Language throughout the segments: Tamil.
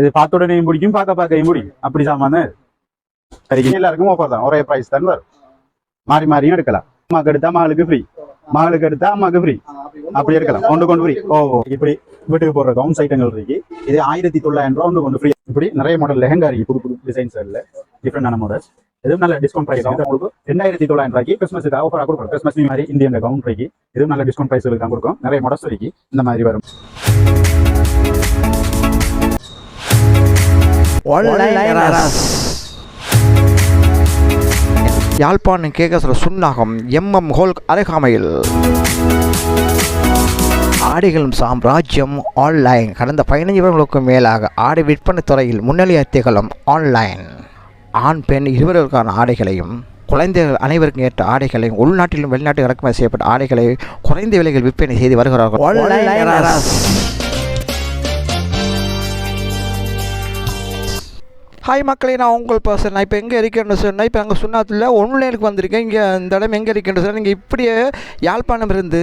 இது பார்த்த உடனேயும் பிடிக்கும் பார்க்க பார்க்கையும் பிடிக்கும். அப்படி சாமான சரிங்க எல்லாருக்கும் ஆஃபர் தான். ஒரே ப்ரைஸ் தான் வரும். மாறி மாறியும் எடுக்கலாம். அம்மாக்கு எடுத்தா மகளுக்கு ஃப்ரீ மகளுக்கு எடுத்தா அம்மாக்கு ஃப்ரீ அப்படி எடுக்கலாம். கொண்டு கொண்டு ஃப்ரீ ஓ ஓ. இப்படி வீட்டுக்கு போடுற கவுன்ஸ் ஐட்டங்கள் இருக்கு. இது ஆயிரத்தி தொள்ளாயிரம் ரூபா ஒன்று கொண்டு ஃப்ரீ இப்படி நிறைய மாடல் லெஹங்கா இருக்கு. புது புது டிசைன்ஸ் இல்ல. டிஃப்ரெண்டான மாடல்ஸ் இதுவும் நல்ல டிஸ்கவுண்ட் பிரைஸ் வந்து உங்களுக்கு ரெண்டாயிரத்தி தொள்ளாயிரம் ரூபாய்க்கு கிறிஸ்மஸுக்கு ஆஃபராக கொடுக்கும் கிறிஸ்மஸ் மாதிரி இந்தியன் கவுண்ட் இருக்கு. இதுவும் நல்ல டிஸ்கவுண்ட் பிரைஸ் தான் கொடுக்கும் நிறைய மாடல்ஸ் இருக்கு. இந்த மாதிரி வரும். யாழ்ப்பாணம் கேகசர சுன்னாகம் எம்எம் ஹோல் அருகாமையில். ஆடைகளும் சாம்ராஜ்யம் ஆன்லைன் கடந்த பதினைஞ்சு வருடங்களுக்கும் மேலாக ஆடை விற்பனை துறையில் முன்னணி திகழும் ஆன்லைன் ஆண் பெண் இருவருக்கான ஆடைகளையும் குழந்தைகள் அனைவருக்கும் ஏற்ற ஆடைகளையும் உள்நாட்டிலும் வெளிநாட்டில் இறக்குமதி செய்யப்பட்ட ஆடைகளை குறைந்த விலையில் விற்பனை செய்து வருகிறார்கள். ஹாய் மக்களே நான் உங்கள் பர்சன் நான் இப்போ எங்கே இருக்கேன்னு சொன்னால் இப்போ அங்கே சுண்ணாத்தில் ஒன்லைனுக்கு வந்திருக்கேன். இங்கே இந்த இடம் எங்கே இருக்கேன்னு சொன்னால் நீங்கள் இப்படியே யாழ்ப்பாணம் இருந்து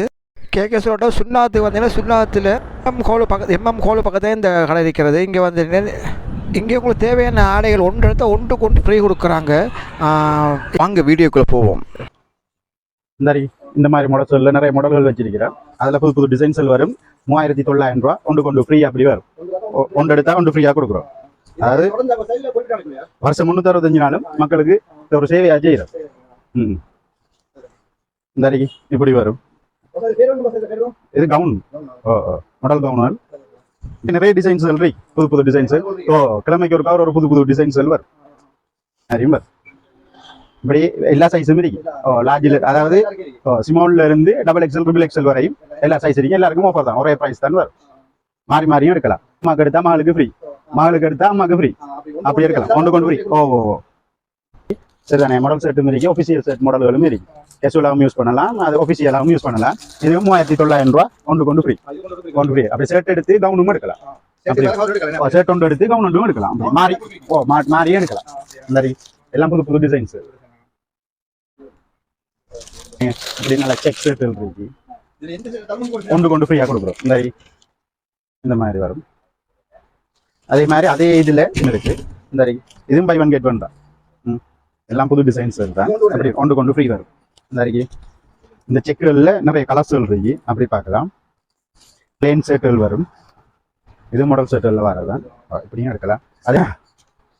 கேகேஸோட சுண்ணாத்துக்கு வந்தீங்கன்னா சுண்ணாத்தில் எம்எம் கோலு பக்கத்து எம்எம் கோலு பக்கத்தில் இந்த கடை இருக்கிறது. இங்கே வந்து இங்கே உங்களுக்கு தேவையான ஆடைகள் ஒன்று எடுத்தால் ஒன்று கொண்டு ஃப்ரீ கொடுக்குறாங்க. வாங்க வீடியோக்குள்ளே போவோம். இந்த மாதிரி இந்த மாதிரி நிறைய மாடல்கள் வச்சிருக்கிறேன். அதில் புது புது டிசைன்ஸ் வரும். மூவாயிரத்தி தொள்ளாயிரம் ரூபா ஒன்று கொண்டு ஃப்ரீயாக அப்படி வரும். ஒன்று எடுத்தா ஒன்று ஃப்ரீயாக கொடுக்குறோம். அதாவது வருஷம் முன்னூத்தி அறுபத்தஞ்சு நாளும் மக்களுக்கு ஒரு சேவையா செய்யறோம் ம் இந்த அருகி இப்படி வரும். இது கவுன் ஓ ஓ. மாடல் கவுன் நிறைய டிசைன்ஸ் இருக்கு. புது புது டிசைன்ஸ் ஓ கிழமைக்கு ஒரு கவர் ஒரு புது புது டிசைன்ஸ் வரும். நிறைய இப்படி எல்லா சைஸும் இருக்கு. ஓ லார்ஜில் அதாவது ஸ்மால்ல இருந்து டபுள் எக்ஸல் ட்ரிபிள் எக்ஸல் வரையும் எல்லா சைஸ் இருக்கு எல்லாருக்கும் ஆஃபர் தான். ஒரே ப்ரைஸ் தான் வரும். மாறி மாறியும் எடுக்கலாம். அம்மாக்கு எடுத்தா மகளுக்கு ஃப்ரீ மகளுக்கு எடுத்தா அம்மாக்கு ஃப்ரீ அப்படி இருக்கலாம். கொண்டு கொண்டு ஃப்ரீ ஓ ஓ ஓ. சரிதானே? மாடல் செட்டும் இருக்கு. ஒஃபிஷியல் செட் மாடல்களும் இருக்கு. கேஷுவலாகவும் யூஸ் பண்ணலாம். அது ஒஃபிஷியலாகவும் யூஸ் பண்ணலாம். இது மூவாயிரத்தி தொள்ளாயிரம் ரூபா. ஒன்று கொண்டு ஃப்ரீ கொண்டு ஃப்ரீ அப்படி ஷர்ட் எடுத்து கவுனும் எடுக்கலாம். அப்படி. ஷர்ட் ஒன்று எடுத்து கவுன் ஒன்றும் எடுக்கலாம். அப்படி மாறி ஓ மாறியே எடுக்கலாம். இந்த மாதிரி எல்லாம் புது புது டிசைன்ஸ் இப்படி நல்ல செக் ஷர்ட் இருக்கு. ஒன்று கொண்டு ஃப்ரீயாக கொடுக்குறோம். இந்த மாதிரி இந்த மாதிரி வரும். அதே மாதிரி அதே இதுல இருக்கு. இந்த இதுவும் பை ஒன் கெட் ஒன் தான். ம். எல்லாம் புது டிசைன்ஸ் தான். அப்படி கொண்டு கொண்டு ஃப்ரீ வரும் இந்த மாதிரி இந்த செக்குகளில் நிறைய கலர்ஸ்கள் இருக்கு. அப்படி பார்க்கலாம். பிளேன் ஷர்ட்டுகள் வரும். இது மாடல் ஷர்ட்டுகளில் வரதான் இப்படியும் எடுக்கலாம். அதே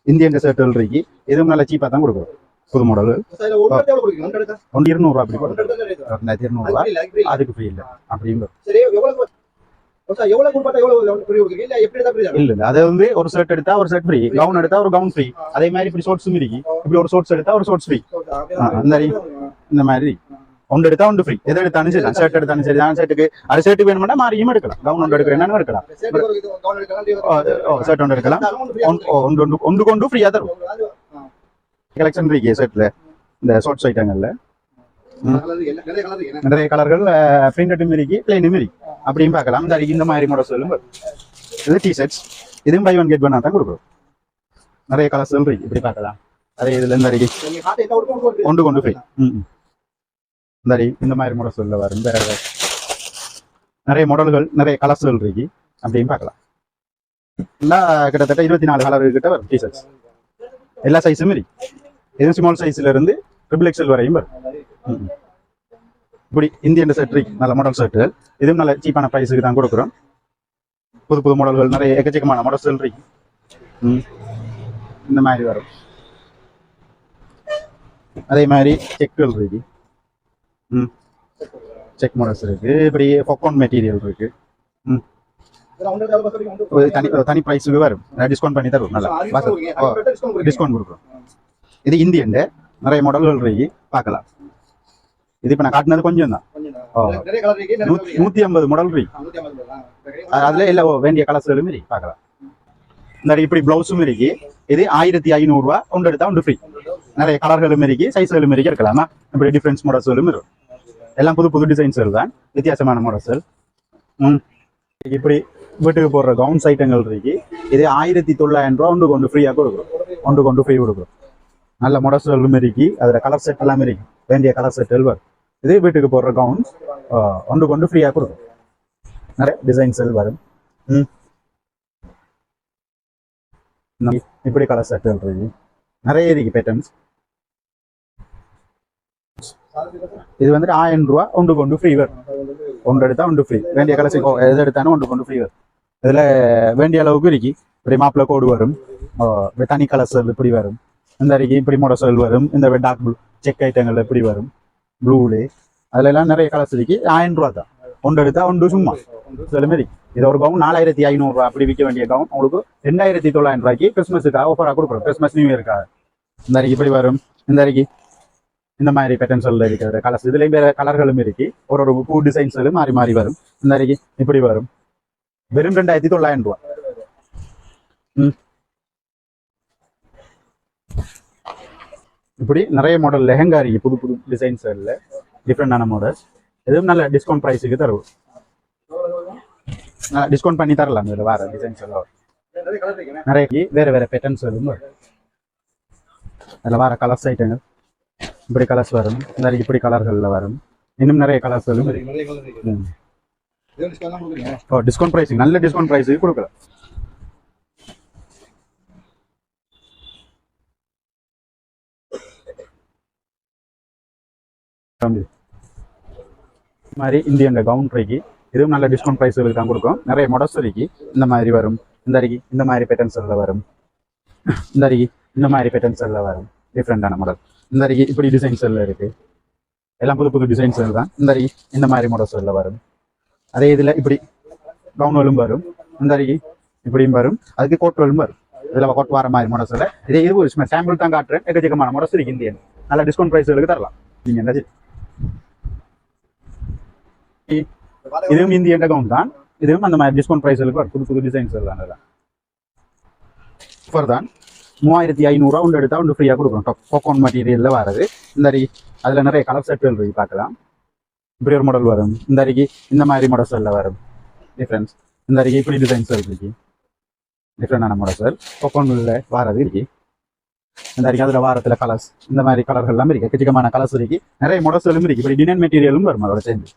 இந்தியன் ஷர்ட்டுகள் இருக்கு. இதுவும் நல்லா சீப்பாக தான் கொடுக்குறோம் புது மாடல் ஒன்று இருநூறுவா அப்படி கொடுக்குறோம் ரெண்டாயிரத்தி இருநூறுவா அதுக்கு ஃப்ரீ இல்லை. அப்படியும் அது வந்து ஒரு ஷர்ட் எடுத்தா ஒரு ஷர்ட் ஃப்ரீ கவுன் எடுத்தா ஒரு கவுன் ஃப்ரீ அதே மாதிரி இப்படி ஷோர்ட்ஸும் இருக்கு. இப்படி ஒரு ஷோர்ட்ஸ் எடுத்தா ஒரு ஷோர்ட்ஸ் ஃப்ரீ அந்த மாதிரி இந்த மாதிரி. ஒன்று எடுத்தா ஒன்று ஃப்ரீ எது எடுத்தாலும் சரி ஷர்ட் எடுத்தாலும் சரி தான். ஷர்ட்டுக்கு அது ஷர்ட் வேணும்னா மாறியும் எடுக்கலாம். கவுன் ஒன்று எடுக்கிறேன் எடுக்கலாம். ஓ ஷர்ட் ஒன்று எடுக்கலாம். ஒன்று ஒன்று ஒன்று கொண்டு ஃப்ரீயா தரும். கலெக்ஷன் இருக்கு ஷர்ட்ல இந்த ஷார்ட்ஸ் ஐட்டங்கள்ல நிறைய கலர்கள் பிரிண்டட்டும் இருக்கு பிளைனும் இருக்கு அப்படியும் பார்க்கலாம். இந்த இந்த மாதிரி மாடல்ஸ் இது டி ஷர்ட்ஸ் இதுவும் பை ஒன் கெட் ஒன் தான் கொடுக்குறோம். நிறைய கலர்ஸ் இருக்கு இப்படி பார்க்கலாம். அதே இதுல இந்த அடிக்கி ஒன்று கொண்டு ஃப்ரீ ம். இந்த இந்த மாதிரி மாடல்ஸ்ல வரும். வேற வேற. நிறைய மாடல்கள் நிறைய கலர்ஸ்கள் இருக்கு. அப்படியும் பார்க்கலாம். எல்லாம் கிட்டத்தட்ட இருபத்தி நாலு கலர் கிட்ட வரும் டி ஷர்ட்ஸ் எல்லா சைஸும் இருக்கு. இது ஸ்மால் சைஸ்ல இருந்து ட்ரிபிள் எக்ஸல் வரையும் வரும். இப்படி இந்தியன் ஷர்ட் நல்ல மாடல் ஷர்ட்டுகள் இதுவும் நல்ல சீப்பான ப்ரைஸுக்கு தான் கொடுக்குறோம். புது புது மாடல்கள் நிறைய எக்கச்சக்கமான மாடல்ஸ் இருக்கு. இந்த மாதிரி வரும். அதே மாதிரி செக்குகள் இருக்கு. ம் செக் மாடல்ஸ் இருக்கு. இப்படி பொக்கோன் மெட்டீரியல் இருக்கு. ம் தனி தனி ப்ரைஸுக்கு வரும். டிஸ்கவுண்ட் பண்ணி தரும் நல்லா. டிஸ்கவுண்ட் கொடுக்குறோம். இது இந்தியன் நிறைய மாடல்கள் இருக்கு. பார்க்கலாம். இது இப்போ நான் காட்டினது கொஞ்சம் தான் நூத்தி ஐம்பது மாடல் அது- அதுல இல்ல வேண்டிய கலர்ஸ்களும் இருக்கு பார்க்கலாம் இந்த இப்படி பிளவுஸும் இருக்கு இது ஆயிரத்தி ஐநூறு ரூபா கொண்டு எடுத்தா ஒன்று ஃப்ரீ நிறைய கலர்களும் இருக்கு சைஸ்களும் இருக்கு இருக்கலாமா இப்படி டிஃப்ரென்ஸ் மாடல்ஸ்களும் இருக்கும் எல்லாம் புது புது டிசைன்ஸ்கள் தான் வித்தியாசமான மாடல்ஸ்கள் ம் இப்படி வீட்டுக்கு போடுற கவுன்ஸ் ஐட்டங்கள் இருக்கு இது ஆயிரத்தி தொள்ளாயிரம் ரூபா ஒன்று கொண்டு ஃப்ரீயாக கொடுக்குறோம் ஒன்று கொண்டு ஃப்ரீ கொடுக்குறோம் நல்ல மாடல்ஸ்களும் இருக்கு அதுல கலர் செட் எல்லாம் இருக்கு வேண்டிய கலர் செட் வரும் இது வீட்டுக்கு போடுற கவுன்ஸ் ஒன்று கொண்டு ஃப்ரீயாக கொடுக்கும் நிறைய டிசைன்ஸ் வரும். இப்படி கலர் செட்டுகள் இருக்கு. நிறைய இருக்கு பேட்டர்ன்ஸ் இது வந்துட்டு ஆயிரம் ரூபா ஒன்று கொண்டு ஃப்ரீ வரும். ஒன்று எடுத்தா ஒன்று ஃப்ரீ வேண்டிய கலர் எது எடுத்தாலும் ஒன்று கொண்டு ஃப்ரீ வரும். இதில் வேண்டிய அளவுக்கு இருக்கு. இப்படி மாப்பிள்ள கோடு வரும். தனி கலர்ஸ் இப்படி வரும். இந்த அருகே இப்படி மொடசல் வரும். இந்த டார்க் ப்ளூ செக் ஐட்டங்கள் இப்படி வரும். ப்ளூலே அதுல எல்லாம் நிறைய கலர்ஸ் இருக்கு. ஆயிரம் ரூபா தான். ஒன்று எடுத்தா ஒன்று சும்மா. சில மாதிரி. இது ஒரு கவுன் நாலாயிரத்தி ஐநூறுரூவா அப்படி விற்க வேண்டிய கவுன் உங்களுக்கு ரெண்டாயிரத்தி தொள்ளாயிரம் ரூபாய்க்கு கிறிஸ்மஸுக்காக ஆஃபராக கொடுக்குறோம். கிறிஸ்மஸ் நியூ இயருக்காக இந்த அருகே இப்படி வரும். இந்த அருகே இந்த மாதிரி பெட்டன்சல்ல இருக்கிற கலர்ஸ் இதுலயும் வேற கலர்களும் இருக்கு. ஒரு ஒரு பூ டிசைன்ஸ்களும் மாறி மாறி வரும். இந்த அருகே இப்படி வரும். வெறும் ரெண்டாயிரத்தி தொள்ளாயிரம் ரூபா. ம். இப்படி நிறைய மாடல் லெஹங்கா இருக்கு புது புது டிசைன்ஸ்ல டிஃப்ரெண்டான மாடல்ஸ் எதுவும் நல்ல டிஸ்கவுண்ட் ப்ரைஸுக்கு தருவோம். டிஸ்கவுண்ட் பண்ணி தரலாம் இதில் வேற டிசைன்ஸ் எல்லாம். நிறைய. வேற வேற பேட்டர்ன்ஸ் வரும். அதில் வேற கலர்ஸ் ஐட்டங்கள் இப்படி கலர்ஸ் வரும். நிறைய இப்படி கலர்களில் வரும். இன்னும் நிறைய கலர்ஸ் வரும். ஓ டிஸ்கவுண்ட் ப்ரைஸ் நல்ல டிஸ்கவுண்ட் ப்ரைஸுக்கு கொடுக்கலாம். தம்பி. இந்த மாதிரி இந்தியன் இதுவும் நல்ல டிஸ்கவுண்ட் ப்ரைஸுகளுக்கு தான் கொடுக்கும். நிறைய மொடஸ் இருக்கு. இந்த மாதிரி வரும். இந்த அருகி இந்த மாதிரி பேட்டர்ன்ஸில் வரும். இந்த அருகி இந்த மாதிரி பேட்டர்ன்ஸில் வரும். டிஃப்ரெண்டான மாடல் இந்த அருகி இப்படி டிசைன்ஸ் எல்லாம் இருக்கு. எல்லாம் புது புது டிசைன்ஸ் தான். இந்த அருகி இந்த மாதிரி மாடல்ஸில் வரும். அதே இதில் இப்படி கவுன்களும் வரும். இந்த அருகி இப்படியும் வரும். அதுக்கு கோட்டுகளும் வரும். இதில் கோட் வர மாதிரி மாடல்ஸில் இதே இது ஒரு சாம்பிள் தான் காட்டுறேன். எக்கச்சக்கமான மாடல்ஸ் இருக்கு இந்தியன் நல்ல டிஸ்கவுண்ட் ப்ரைஸ்களுக்கு தரலாம். நீங்கள் என்ன இதுவும் இந்தியன் அக்கௌண்ட் தான். இதுவும் அந்த மாதிரி டிஸ்கவுண்ட் ப்ரைஸ்களுக்கு வரும் புது புது டிசைன்ஸ் தான். அதெல்லாம் தான். மூவாயிரத்தி ஐநூறுரூவா ஒன்று எடுத்தா ஒன்று ஃப்ரீயாக கொடுக்குறோம் டொக் கோகோன் மெட்டீரியலில் வரது இந்த மாதிரி அதில் நிறைய கலர் செட்டுகள் இருக்கு பார்க்கலாம். இப்படி ஒரு மாடல் வரும். இந்த அரிக்கு இந்த மாதிரி மாடல்ஸில் வரும். டிஃப்ரென்ஸ் இந்த அரிக்கு இப்படி டிசைன்ஸ் இருக்கு. டிஃப்ரெண்டான மாடல்ஸ் கோகோனில் வரது இருக்கு. இந்த அரிக்கு அதில் வாரத்தில் கலர்ஸ் இந்த மாதிரி கலர்கள் எல்லாம் இருக்கு. எக்கச்சக்கமான கலர்ஸ் இருக்கு. நிறைய மாடல்ஸ்களும் இருக்கு. இப்படி டினைன் மெட்டீரியலும் வரும் அதோட சேர்ந்து.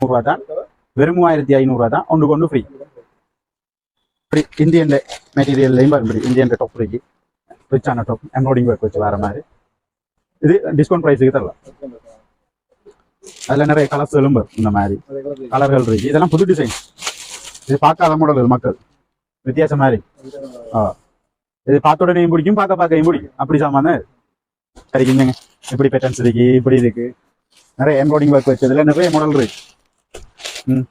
நூறுரூவா தான். வெறும் மூவாயிரத்தி ஐநூறுரூவா தான். ஒன்று கொண்டு ஃப்ரீ ஃப்ரீ இந்தியன் மெட்டீரியல்லையும் வரும் இந்தியன் டாப் இருக்கு ரிச்சான டாப் எம்ப்ராய்டிங் ஒர்க் வச்சு வர மாதிரி. இது டிஸ்கவுண்ட் ப்ரைஸுக்கு தரலாம். அதில் நிறைய கலர்ஸ்களும் வரும் இந்த மாதிரி. கலர்கள் இருக்கு. இதெல்லாம் புது டிசைன் இது பார்க்காத மாடல் மக்கள். வித்தியாசம் மாதிரி ஆ. இது பார்த்த உடனே பிடிக்கும் பார்க்க பார்க்கையும் பிடிக்கும். அப்படி சாமான சரிங்க இப்படி பேட்டர்ன்ஸ் இருக்கு இப்படி இருக்கு. நிறைய எம்ப்ராய்டிங் ஒர்க் வச்சதுல நிறைய மாடல் இருக்கு. ம்.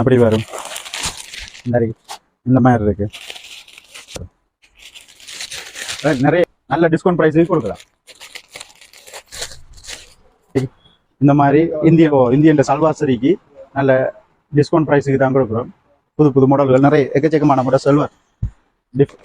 அப்படி வரும். நிறைய இந்த மாதிரி இருக்கு. நிறைய நல்ல டிஸ்கவுண்ட் ப்ரைஸுக்கு கொடுக்கலாம். இந்த மாதிரி இந்திய ஓ இந்தியன் சல்வாசரிக்கு நல்ல டிஸ்கவுண்ட் ப்ரைஸுக்கு தான் கொடுக்குறோம். புது புது மாடல்கள் நிறைய எக்கச்சக்கமான மாடல் செல்வர் டிஃப்